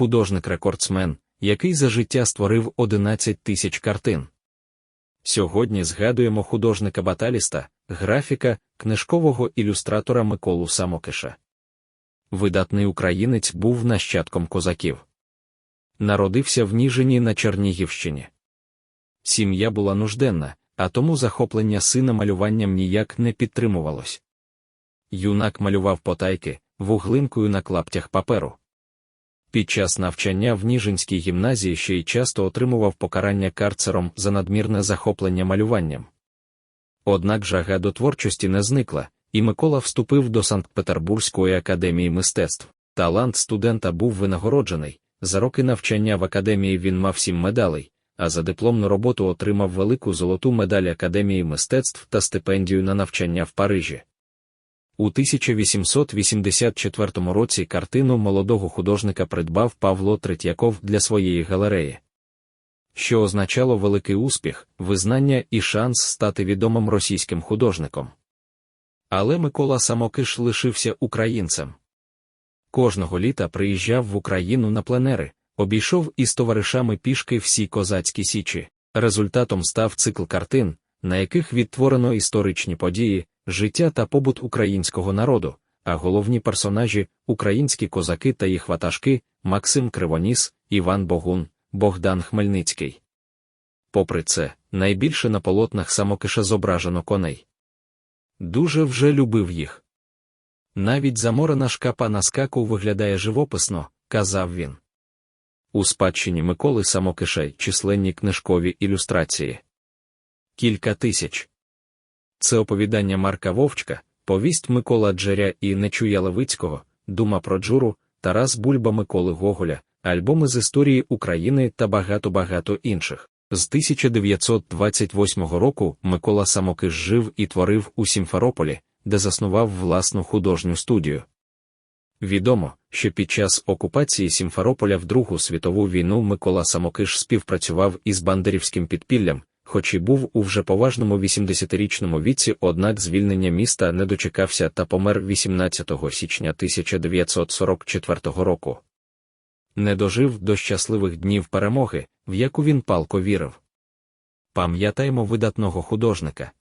художник-рекордсмен, який за життя створив 11 тисяч картин. Сьогодні згадуємо художника баталіста, графіка, книжкового ілюстратора Миколу Самокиша. Видатний українець був нащадком козаків. Народився в Ніжині на Чернігівщині. Сім'я була нужденна, а тому захоплення сина малюванням ніяк не підтримувалось. Юнак малював потайки, вуглинкою на клаптях паперу. Під час навчання в Ніжинській гімназії ще й часто отримував покарання карцером за надмірне захоплення малюванням. Однак жага до творчості не зникла, і Микола вступив до Санкт-Петербурзької академії мистецтв. Талант студента був винагороджений. За роки навчання в академії він мав сім медалей, а за дипломну роботу отримав велику золоту медаль Академії мистецтв та стипендію на навчання в Парижі. У 1884 році картину молодого художника придбав Павло Третьяков для своєї галереї. Що означало великий успіх, визнання і шанс стати відомим російським художником. Але Микола Самокиш лишився українцем. Кожного літа приїжджав в Україну на пленери, обійшов із товаришами пішки всі козацькі січі. Результатом став цикл картин, на яких відтворено історичні події, життя та побут українського народу, а головні персонажі українські козаки та їх ватажки Максим Кривоніс, Іван Богун, Богдан Хмельницький. Попри це, найбільше на полотнах самокиша зображено коней. Дуже вже любив їх. Навіть заморена шкапа на скаку виглядає живописно, казав він. У спадщині Миколи Самокиша численні книжкові ілюстрації. Кілька тисяч. Це оповідання Марка Вовчка, повість Микола Джеря і Нечуя Левицького, Дума про Джуру, Тарас Бульба Миколи Гоголя, альбоми з історії України та багато-багато інших. З 1928 року Микола Самокиш жив і творив у Сімферополі, де заснував власну художню студію. Відомо, що під час окупації Сімферополя в Другу світову війну Микола Самокиш співпрацював із бандерівським підпіллям, хоч і був у вже поважному 80-річному віці, однак звільнення міста не дочекався та помер 18 січня 1944 року. Не дожив до щасливих днів перемоги, в яку він палко вірив. Пам'ятаємо видатного художника.